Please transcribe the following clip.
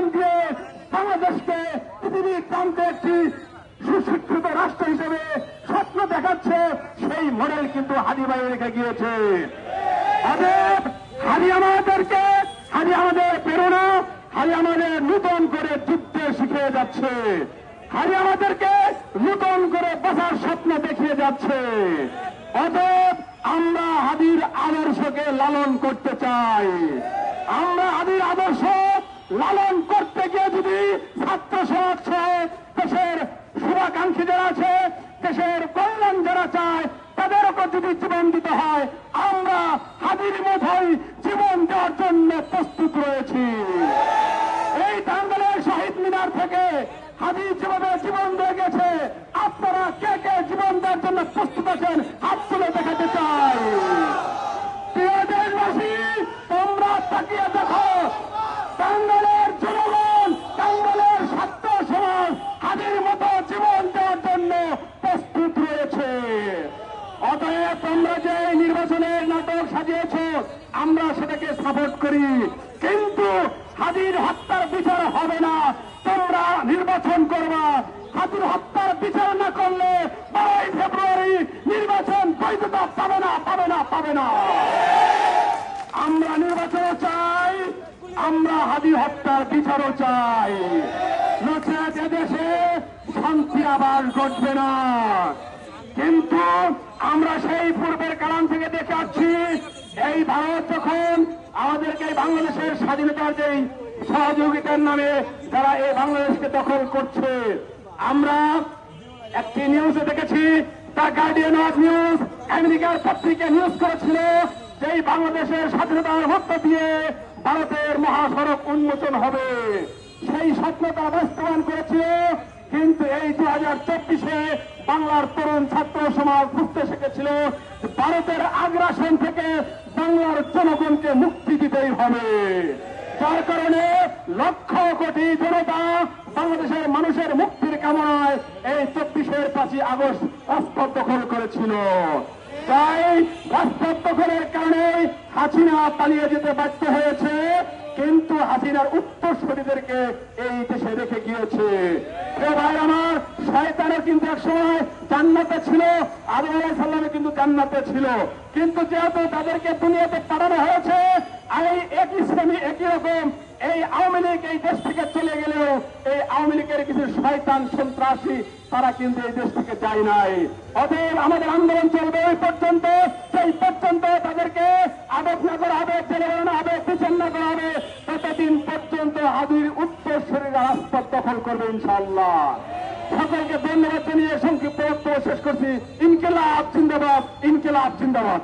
জীবন বাংলাদেশকে পৃথিবীর প্রান্তে একটি সুশিক্ষিত রাষ্ট্র হিসেবে স্বপ্ন দেখাচ্ছে, সেই মডেল কিন্তু হাদি ভাই রেখে গিয়েছে। অতএব হাদি আমাদেরকে, হাদি আমাদের প্রেরণা, হাদি আমাদের নূতন করে যুদ্ধে শিখিয়ে যাচ্ছে। হাদি আমাদেরকে নূতন করে বসার স্বপ্ন দেখিয়ে যাচ্ছে। অতএব আমরা হাদির আদর্শকে লালন করতে চাই। আমরা হাদির আদর্শ লালন জীবন দিতে হয়, আমরা হাজির মধ্যে জীবন দেওয়ার জন্য প্রস্তুত রয়েছি। এই টাঙ্গলের শহীদ মিনার থেকে হাজির যেভাবে জীবন দিয়ে গেছে, আপনারা কে কে জীবন দেওয়ার জন্য প্রস্তুত আছেন, হাত দেখাতে চাই প্রিয় দেশবাসী তোমরা তাকিয়ে দেখো টাঙ্গালের জনগণ টাঙ্গালের ছাত্র সমাজ হাদির মতো জীবন দেওয়ার জন্য প্রস্তুত রয়েছে অতএব তোমরা যে নির্বাচনের নাটক সাজিয়েছ আমরা সেটাকে সাপোর্ট করি। কিন্তু হাদির হত্যার বিচার হবে না। তোমরা নির্বাচন করবা। হাজির হত্যার বিচার না করলে বারোই ফেব্রুয়ারি নির্বাচন বৈধতা পাবে না পাবে না পাবে না। আমরা নির্বাচন চাই, আমরা হাদি হত্যার বিচারও চাই। নচেত দেশে শান্তি আবার ঘটবে না। কিন্তু আমরা সেই পূর্বের কারণ থেকে দেখে আসছি এই ভারত যখন আমাদেরকে বাংলাদেশের স্বাধীনতার যেই সহযোগিতার নামে যারা এই বাংলাদেশকে দখল করছে, আমরা একটি নিউজে দেখেছি, দ্য গার্ডিয়ান অফ নিউজ আমেরিকার পত্রিকা নিউজ করেছিল যে বাংলাদেশের স্বাধীনতার মধ্য দিয়ে ভারতের মহাসড়ক উন্মোচন হবে। সেই স্বপ্ন তারা বাস্তবায়ন করেছিল, কিন্তু এই দু হাজার চব্বিশে বাংলার তরুণ ছাত্র সমাজ বুঝতে শিখেছিল ভারতের আগ্রাসন থেকে বাংলার জনগণকে মুক্তি দিতেই হবে। যার কারণে লক্ষ কোটি জনতা বাংলাদেশের মানুষের মুক্তির কামনায় এই চব্বিশের পাঁচই আগস্ট রাজপথ দখল করেছিল। তাই রাজপথ দখলের কারণে হাসিনা পালিয়ে যেতে বাধ্য হয়েছে। কিন্তু হাসিনার উত্তরসূরিদেরকে এই দেশে রেখে গিয়েছে। ভাই আমার, শয়তানের কিন্তু জান্নাতে ছিল সাল্লামে কিন্তু জান্নাতে ছিল। কিন্তু যেহেতু তাদেরকে দুনিয়াতে হয়েছে, এই একই রকম, এই আওয়ামী লীগ এই দেশ থেকে চলে গেলেও এই আওয়ামী লীগের কিছু শয়তান সন্ত্রাসী তারা কিন্তু এই দেশ থেকে যায় নাই। অতএব আমাদের আন্দোলন চলবে ওই পর্যন্ত, সেই পর্যন্ত তাদেরকে আবেগ না করা হবে জেলে হবে ততদিন পর্যন্ত হাবির উত্তর শরীরের রাজপথ দখল করবে ইনশাল্লাহ সকলকে ধন্যবাদ জানিয়ে সংক্ষিপ্ত বক্তব্য শেষ করছি। ইনকেলাব, জিন্দাবাদ ইনকেলাব, জিন্দাবাদ।